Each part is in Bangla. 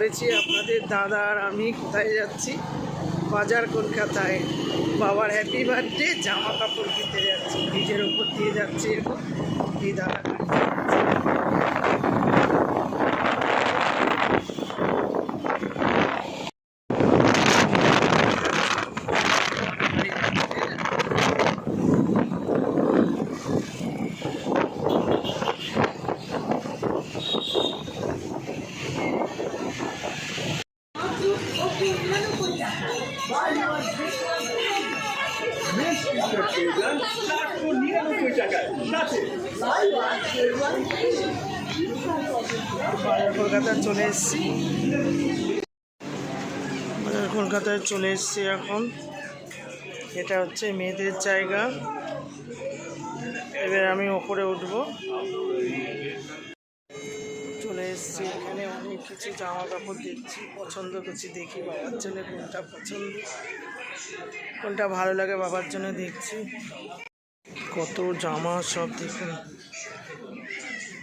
করেছি, আপনাদের দাদা আর আমি কোথায় যাচ্ছি? বাজার কলকাতায়। বাবার হ্যাপি বার্থডে জামা কাপড় কিনতে যাচ্ছি, নিজের ওপর দিয়ে যাচ্ছি এরকম দিদারা দাদা কলকাতায় চলে এসেছি এখন। এটা হচ্ছে মেয়েদের জায়গা। এবার আমি ওপরে উঠব। চলে এসেছি এখানে। অনেক কিছু জামা কাপড় দেখছি, পছন্দ করছি, দেখি বাবার জন্য কোনটা পছন্দ। কোনটা ভালো লাগে বাবার জন্য দেখছি। কত জামা সব দেখুন।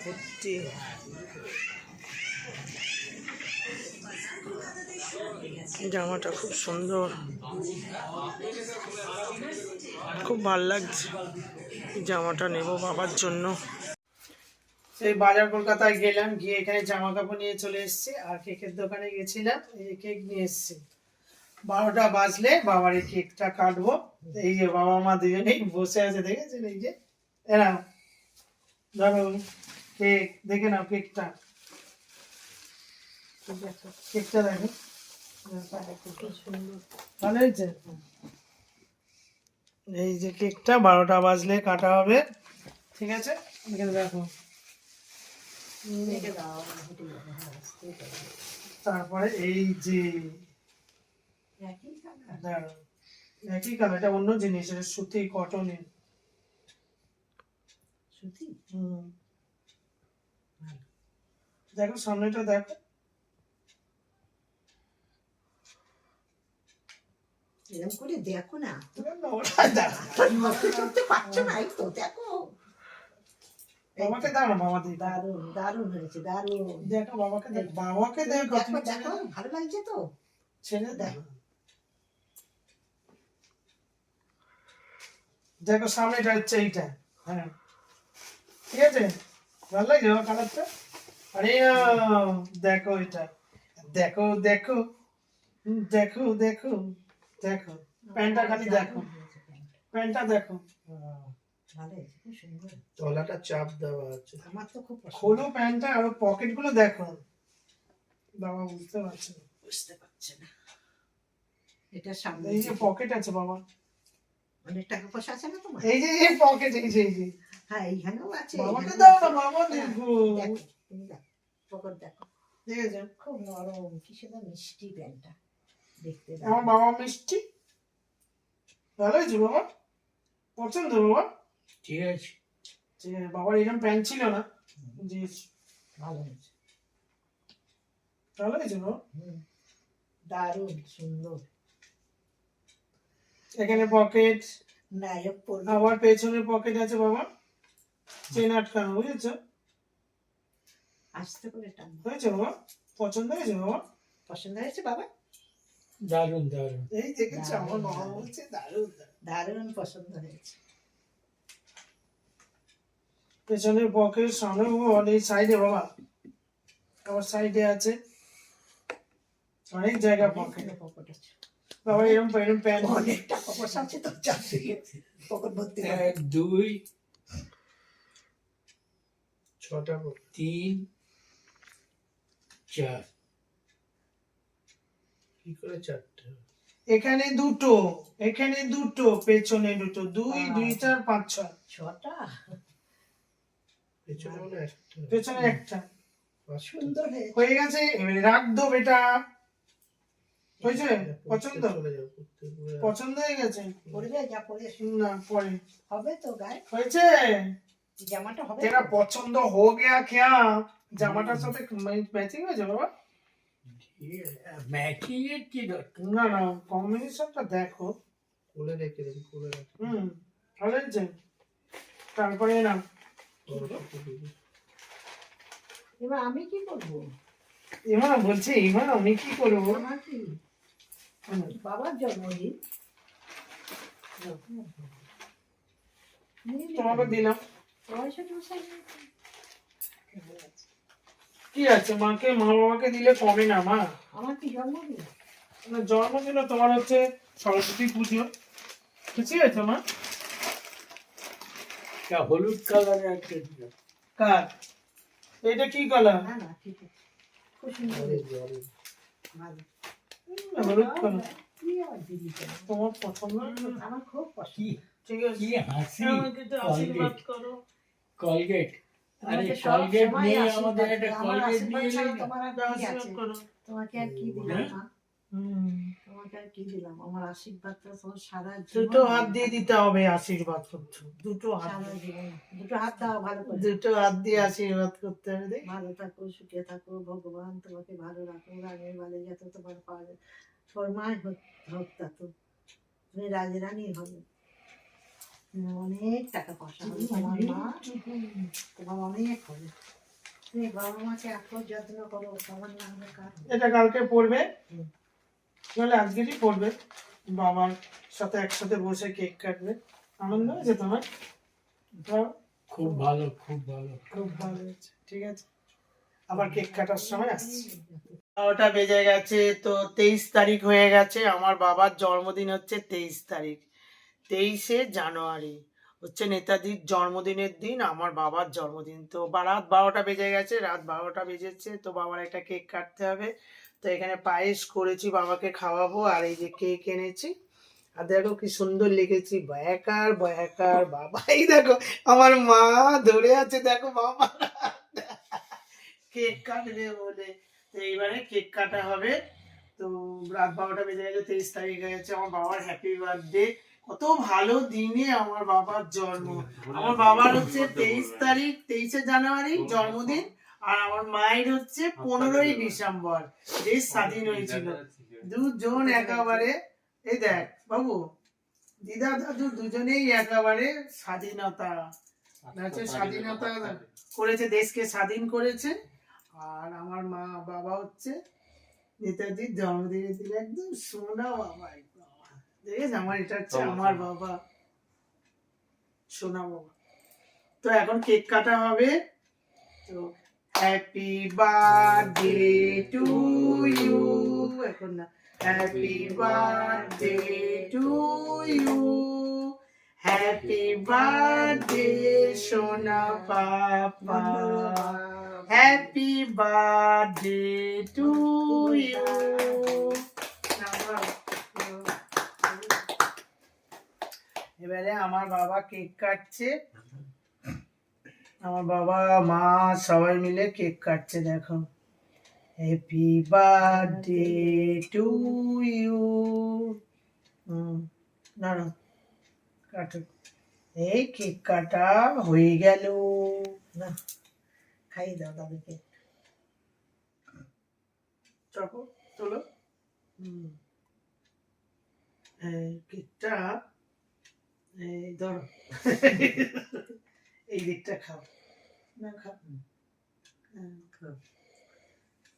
ভর্তি। জামাটা খুব সুন্দর। খুব ভালো লাগছে। জামাটা নেব বাবার জন্য। সেই বাজার কলকাতায় গেলাম, গিয়ে এখানে জামা কাপড় নিয়ে চলে এসেছি। আর কেকের দোকানে গেছিলাম, এই কেক নিয়ে এসেছি। বারোটা বাজলে বাবার এই কেকটা কাটবো। এই যে বাবা মা দুজনেই বসে আছে, দেখেছেন? এই যে এরা ধরো কেক, দেখে নাও কেকটা। কেকটা দেখো। ভালো হয়েছে এই যে কেকটা বারোটা বাজলে কাটা হবে। ঠিক আছে? এখানে দেখো। তারপরে এই যে। একই কালার এটা অন্য জিনিস এটা সুতি কটনের হুম। দেখো সামনেটা দেখো। এরকম করে দেখো না। দেখো। করতে পারছ না এই তো দেখো। বাবাকে না বাবা দিই দারুণ দারুণ হয়েছে দারুণ। দেখো বাবাকে দেখ বাবাকে দেখো দেখো ভালো লাগছে তো? ছেড়ে দেখো। দেখো সামনেটা হচ্ছে এইটা। হ্যাঁ। ঠিক আছে? ভালো লাগে বাবা কালারটা? আরে দেখো এটা। দেখো দেখো। দেখো দেখো। দেখো প্যান্টটা খালি দেখো। প্যান্টটা দেখো। খুব তলাটা চাপ দেওয়া আছে। আমার তো খুব খোলো প্যান্টটা আর পকেটগুলো দেখো। বাবা বুঝতে পারছে? না বুঝতে পারছে না। এটা সামনে এই যে পকেট আছে বাবা। অনেক টাকা পয়সা আছে না তোমার? এই যে এই পকেট এই যে এই যে। হ্যাঁ এইখানেও আছে বাবাকে দাও না বাবা হ্যাঁ, দেখো। দেখো তুমি দেখো পকেট দেখো। ঠিক আছে খুব নরম কি সুন্দর মিষ্টি প্যান্টটা। দেখতে আমার বাবা মিষ্টি। ভালো হয়েছে বাবা? পছন্দ বাবা? ঠিক আছে। ঠিক আছে বাবার এরকম প্যান্ট ছিল না জি ভালো হয়েছে। ভালো হয়েছে বাবা? দারুণ সুন্দর। এখানে পকেট পড়বে আবার পেছনে পকেট আছে বাবা? চেন আটকানো বুঝেছ? আস্তে করে টান। হয়েছে বাবা? পছন্দ হয়েছে বাবা? পছন্দ হয়েছে বাবা? দারুণ দারুণ। এই দেখেছ আমার দারুণ। বলছে দারুণ। দারুণ। পছন্দ হয়েছে। পেছনের পকেট সামনে বল এই সাইডে বাবা। আবার সাইডে আছে। অনেক জায়গা পকেট। পকেট আছে। বাবা এরকম এরকম প্যান্ট অনেকটা পকেট আছে তো চারটে পকেট ভর্তি এক দুই ছটা তিন চার। কি করে চারটা? এখানে দুটো এখানে দুটো পেছনে দুটো দুই দুই চার পাঁচ ছয়। ছটা? পেছনে মনে একটা। পেছনে একটা। সুন্দর হয়ে গেছে এবারে রাখ দো বেটা। হয়েছে? পছন্দ? হয়ে গেছে? পড়বে যা পরে না পরে হবে তো গায়ে। হয়েছে? জামাটা হবে তেরা পছন্দ হো গেয়া क्या জামাটার সাথে ম্যাচিং হয়েছে বাবা? ম্যাচিং এর কি না না কম্বিনেশনটা দেখো কোলে রেখে দেবো কোলে রাখি হুম ভালো হয়েছে তারপরে না এবার আমি কি করব এমা বলছে এমা আমি কি করব আমার কি বাবার জন্মদিন তোমাকে দিলাম পয়সা টয়সা। কি আছে? মাকে মা বাবাকে দিলে কমে না মা? আমার কি জন্মদিন? না, জন্মদিন তোমার হচ্ছে সরস্বতী পুজো। খুশি আছে মা? হলুদ কালারের একটা কার? এটা কি কালার ঠিক হলুদ কালার? তোমার পছন্দ আমার খুব পছন্দ। ঠিক আছে। আমাকে আশীর্বাদ করো। কলগেট আরে কলগেট নিয়ে আমাদের একটা কলগেট নিয়ে এলে তোমার আর কি আশীর্বাদ আছে? করো। তোমাকে আর কি দিলাম হ্যাঁ? মা? হুম। তোমাকে আর কি দিলাম? আমার আশীর্বাদটা তোমার সারা দুটো হাত দিয়ে দিতে হবে আশীর্বাদ করছ দুটো হাত দুটো দাও ভালো করে। দুটো হাত দিয়ে আশীর্বাদ করতে হবে ভালো থাকো সুখে থাকো ভগবান তোমাকে ভালো রাখো রানের বালে যাতে তোমার পাওয়া যায়। ফরমায় হোক তা তুমি রাজরানী হবে। অনেক টাকা পয়সা হবে তোমার মা। তোমার অনেক হবে তুমি বাবা মাকে এত যত্ন করো তোমার না হলে এটা কালকে পড়বে। নাহলে আজকেরই পড়বে। বাবার সাথে একসাথে বসে কেক কাটবে। আনন্দ হয়েছে তোমার? খুব ভালো খুব ভালো। খুব ভালো হয়েছে ঠিক আছে। আবার কেক কাটার সময় আসছি। বারোটা বেজে গেছে তো তেইশ তারিখ হয়ে গেছে। আমার বাবার জন্মদিন হচ্ছে তেইশ তারিখ। তেইশে জানুয়ারি। হচ্ছে নেতাজির জন্মদিনের দিন, আমার বাবার জন্মদিন। তো বা- রাত বারোটা বেজে গেছে, রাত বারোটা বেজেছে, তো বাবার একটা কেক কাটতে হবে। তো এখানে পায়েস করেছি, বাবাকে খাওয়াবো, আর এই যে কেক এনেছি। আর দেখো কি সুন্দর লিখেছি, বয়াকার বয়াকার, বাবা। এই দেখো, আমার মা ধরে আছে, দেখো বাবা। কেক কাটবে বলে। তো এইবারে কেক কাটা হবে। তো রাত বারোটা বেজে গেছে, তেইশ তারিখ হয়েছে আমার বাবার হ্যাপি বার্থডে কত ভালো দিনে আমার বাবার জন্ম। আমার বাবার হচ্ছে তেইশ তারিখ তেইশে জানুয়ারি জন্মদিন আর আমার মায়ের হচ্ছে পনেরোই ডিসেম্বর দেশ স্বাধীন হয়েছিল। দুজন একেবারে এই দেখ বাবু দিদা দাদু দুজনেই একেবারে স্বাধীনতা। স্বাধীনতা করেছে দেশকে স্বাধীন করেছে। আর আমার মা বাবা হচ্ছে নেতাজির জন্মদিনে দিল একদম সোনা বাবা দেখেছ আমার এটা হচ্ছে আমার বাবা সোনা বাবা। তো এখন কেক কাটা হবে। তো হ্যাপি বার্থডে টু ইউ এখন না। Happy birthday to you happy birthday সোনা পাপা। হ্যাপি বার্থডে টু ইউ এবারে আমার বাবা কেক কাটছে। আমার বাবা, মা সবাই মিলে কেক কাটছে, দেখো। হ্যাপি বার্থডে টু ইউ না না কাটো। এই কেক কাটা হয়ে গেল। না খাইয়ে দাও দাদুকে চকো তোলো। হুম কেকটা ধরো। এই দিকটা খাও। না খাও। হ্যাঁ, খাও।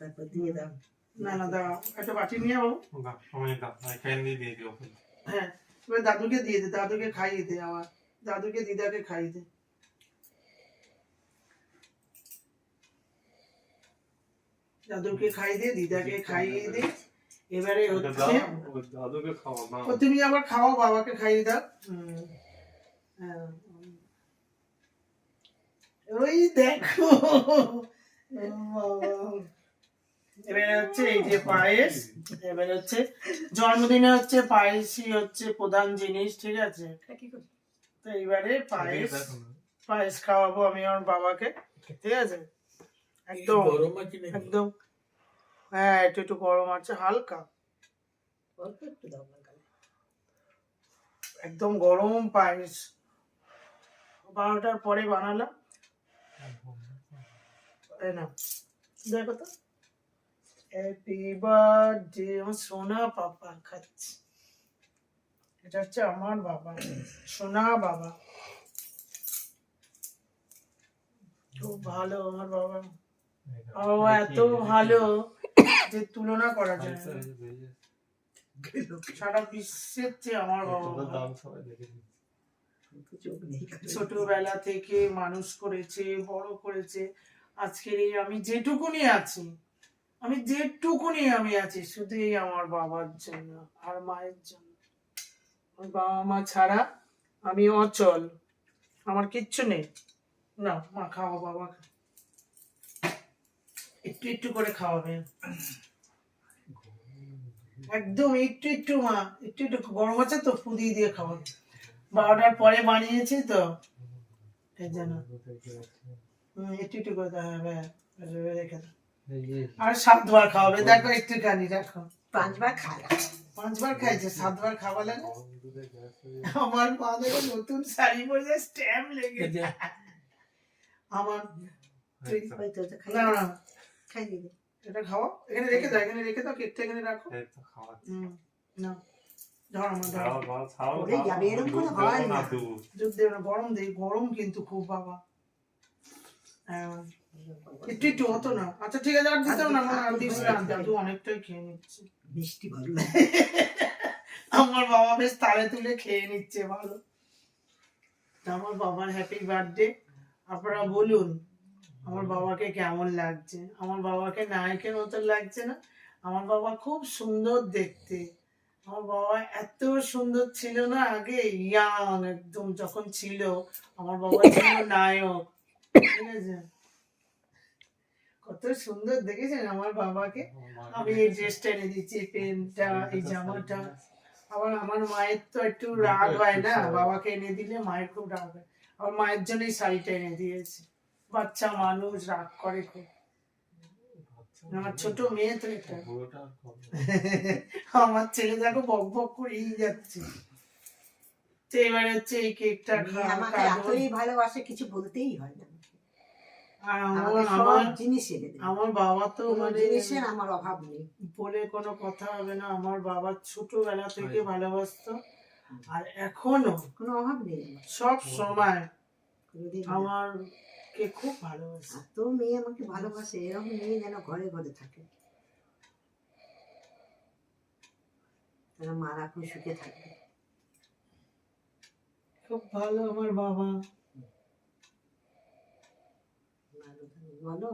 তারপর দিয়ে দাও। না না দাঁড়াও একটা বাটি নিয়ে যাব দাও, সময় দাও। এখানে দিয়ে দিয়ে দিও। হ্যাঁ এবার দাদুকে দিয়ে দে দাদুকে খাইয়ে দে আমার দাদুকে দিদাকে খাইয়ে দে। দাদুকে খাইয়ে দে দিদাকে খাইয়ে দে। এবারে হচ্ছে দাদুকে খাওয়া মা। ও তুমি আবার খাওয়াও বাবাকে খাইয়ে দাও। হ্যাঁ। ওই দেখো। এবারে হচ্ছে এই যে পায়েস এবারে হচ্ছে জন্মদিনে হচ্ছে পায়েসই হচ্ছে প্রধান জিনিস ঠিক আছে? তো এইবারে পায়েস পায়েস খাওয়াবো আমি আমার বাবাকে ঠিক আছে? একদম একদম হ্যাঁ একটু একটু গরম আছে হালকা। অল্প একটু দাও একদম গরম পায়েস। বারোটার পরে বানালাম। না দেখো তো। হ্যাপি বার্থডে আমার সোনা পাপা খাচ্ছে। এটা হচ্ছে আমার বাবা সোনা বাবা। খুব ভালো আমার বাবা। ও এত ভালো। যে তুলনা করা যায় সারা বিশ্বের চেয়ে আমার বাবা ছোটবেলা থেকে মানুষ করেছে বড় করেছে। আজকের এই আমি যেটুকুনি আছি আমি যেটুকুনি আমি আছি শুধু এই আমার বাবার জন্য আর মায়ের জন্য। বাবা মা ছাড়া আমি অচল। আমার কিচ্ছু নেই। না মা খাওয়া বাবা একটু একটু করে খাওয়াবে। একদম একটু একটু মা একটু একটু গরম আছে তো ফুদিয়ে দিয়ে খাওয়াবে বারোটার পরে বানিয়েছি তো। জন্য একটু একটু করে হবে রেখে দাও। আর সাতবার খাওয়াবে। দেখো একটুখানি রাখো পাঁচবার খায় পাঁচবার খাইছে সাতবার খাওয়ালে হয়ে আমার মা দেখো নতুন শাড়ি পরে স্ট্যাম্প লেগে এই যে। আমার না না। খাই এটা খাও এখানে রেখে দাও এখানে রেখে দাও কেকটা এখানে রাখো। এই তো খাওয়াচ্ছে। হুম না আমার ধর। খাও, খাও, খাও, ওরে খাও। যাবে, এরম করে দুধ হয় গরম দেই গরম কিন্তু খুব বাবা। একটু একটু হতো না। আচ্ছা ঠিক আছে আর দিতেও না মনে আর দিস না। দাদু অনেকটাই খেয়ে নিচ্ছে। মিষ্টি ভালো আমার বাবা বেশ তালে তুলে খেয়ে নিচ্ছে ভালো। আমার বাবার হ্যাপি বার্থডে আপনারা বলুন আমার বাবাকে কেমন লাগছে? আমার বাবাকে নায়কের মতো লাগছে না? আমার বাবা খুব সুন্দর দেখতে। আমার বাবা এত সুন্দর ছিল না আগে, ইয়াং একদম যখন ছিল, আমার বাবা ছিল নায়ক। ঠিক আছে? কত সুন্দর দেখেছেন আমার বাবাকে? আমি এই ড্রেসটা এনে দিচ্ছি পেনটা এই জামাটা। আবার আমার মায়ের তো একটু রাগ হয় না? বাবাকে এনে দিলে মায়ের খুব রাগ হয়। আমার মায়ের জন্যই শাড়িটা এনে দিয়েছে। বাচ্চা মানুষ রাগ করে খুব। আমার ছোট মেয়ে তো এটা? আমার ছেলে দেখো বক বক করেই যাচ্ছে। তো এবার হচ্ছে এই কেকটা মেয়ে আমাকে এতই ভালোবাসে কিছু বলতেই হয় না। আর আমার আমার জিনিস আমার বাবা তো মানে জিনিসের আমার অভাব নেই। বলে কোনো কথা হবে না। আমার বাবা ছোটবেলা থেকে ভালোবাসতো। আর এখনও কোনো অভাব নেই। সব সময় আমার কে খুব ভালোবাসে। মেয়ে আমাকে ভালোবাসে এরকম মেয়ে যেন ঘরে ঘরে থাকে। তারা মারা খুব সুখে থাকবে। খুব ভালো আমার বাবা। বলো।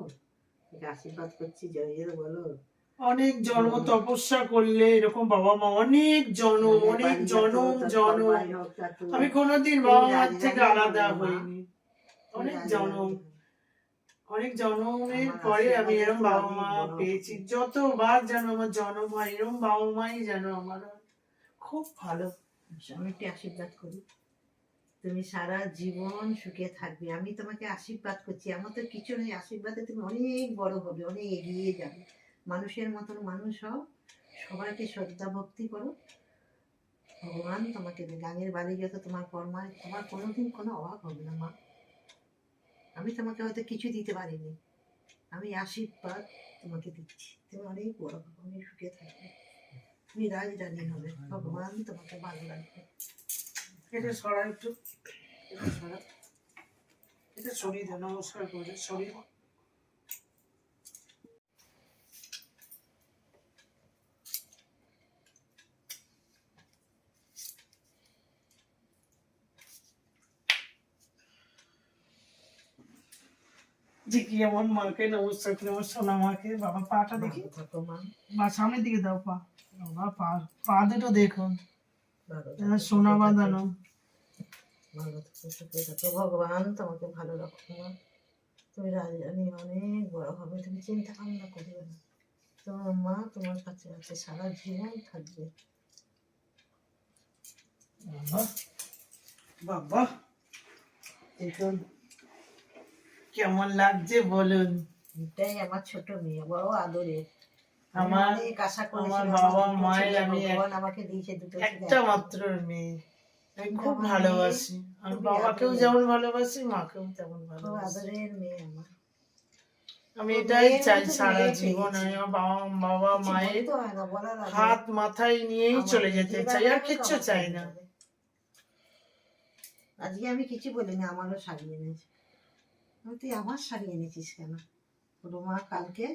আশীর্বাদ করছি জয় জয় বলো। অনেক জন্ম তপস্যা করলে এরকম বাবা মা অনেক জন্ম অনেক জনম জনম। আমি কোনোদিন বাবা মার থেকে আলাদা হইনি। অনেক জনম অনেক জন্মের পরে আমি এরকম বাবা মা পেয়েছি। যতবার যেন আমার জন্ম হয় এরকম বাবা মাই যেন আমার খুব ভালো। আমি একটু আশীর্বাদ করি। তুমি সারা জীবন সুখে থাকবে। আমি তোমাকে আশীর্বাদ করছি। আমার তো কিছু নেই। আশীর্বাদে তুমি অনেক বড় হবে অনেক এগিয়ে যাবে। মানুষের মতন মানুষ হও। সবাইকে শ্রদ্ধা ভক্তি করো। ভগবান তোমাকে। গাঙের বাড়ি যত তোমার কর্মায় তোমার কোনোদিন কোনো অভাব হবে না মা। আমি তোমাকে হয়তো কিছু দিতে পারিনি। আমি আশীর্বাদ তোমাকে দিচ্ছি। তুমি অনেক বড় আমি সুখে থাকবে। তুমি রাজ রানী হবে। ভগবান তোমাকে ভালো লাগবে এটা সরা একটু। এটা সরা এটা শরীর নমস্কার করে সরিয়ে যে কি এমন মাকে নমস্কার করে আমার সোনা মাকে বাবা পাটা দেখি। মা? বা সামনের দিকে দাও পা। বাবা পা পা দুটো যেন সোনা বাঁধানো। ভগবান তোমাকে ভালো রাখো মা। তুমি রাজরানী অনেক বড় হবে তুমি চিন্তা ভাবনা করবে না। তোমার মা তোমার কাছে আছে সারা জীবন থাকবে। বাবা বাবা দেখুন কেমন লাগছে বলুন? এটাই আমার ছোট মেয়ে বড় আদরের। আমি আমার আশা আমার বাবা মায়ের আমি আমাকে দিয়েছে দুটো একটা মাত্র মেয়ে। আমি খুব ভালোবাসি। আমি বাবাকেও যেমন ভালোবাসি মাকেও তেমন ভালোবাসি। আদরের মেয়ে আমার। আমি এটাই চাই সারা জীবন। আমি আমার বাবা বাবা মায়ের হাত মাথায় নিয়েই চলে যেতে চাই আর কিচ্ছু চাই না। আজকে আমি কিছু বলিনি আমারও এনেছি। আমি তুই আমার শাড়ি এনেছিস কেন? বলো মা কালকে